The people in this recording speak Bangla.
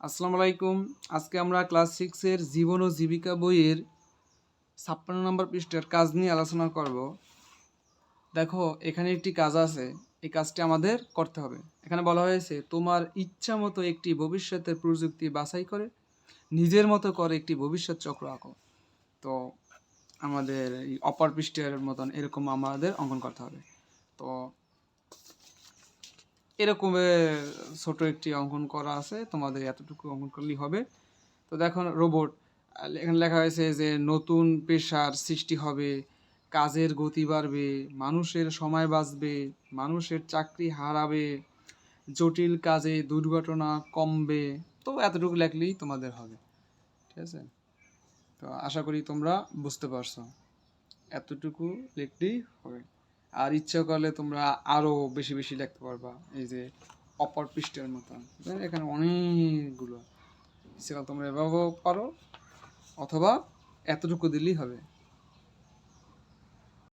আসসালামু আলাইকুম। আজকে আমরা ক্লাস সিক্সের জীবন ও জীবিকা বইয়ের ছাপ্পান্ন নম্বর পৃষ্ঠের কাজ নিয়ে আলোচনা করব। দেখো, এখানে একটি কাজ আছে, এই কাজটি আমাদের করতে হবে। এখানে বলা হয়েছে, তোমার ইচ্ছা মতো একটি ভবিষ্যতের প্রযুক্তি বাছাই করে, নিজের মতো করে একটি ভবিষ্যৎ চক্র আঁকো। তো, আমাদের এই অপর পৃষ্ঠের মতন এরকম আমাদের অঙ্কন করতে হবে। তো এরকম ছোট একটি অঙ্কন করা আছে। তোমাদের এতটুকু অঙ্কন করলেই হবে। তো দেখো রোবট এখানে লেখা হয়েছে যে নতুন পেশার সৃষ্টি হবে, কাজের গতি বাড়বে, মানুষের সময় বাঁচবে, মানুষের চাকরি হারাবে, জটিল কাজে দুর্ঘটনা কমবে। তো এতটুকু লেখলেই তোমাদের হবে। ঠিক আছে? তো আশা করি তোমরা বুঝতে পারছ। এতটুকু লিখলেই হবে। আর ইচ্ছা করলে তোমরা আরও বেশি বেশি লিখতে পারবা। এই যে অপর পৃষ্ঠের মতন। এখানে অনেকগুলো। করলে তোমরা এভাবেও পারো, অথবা এতটুকু দিলেই হবে।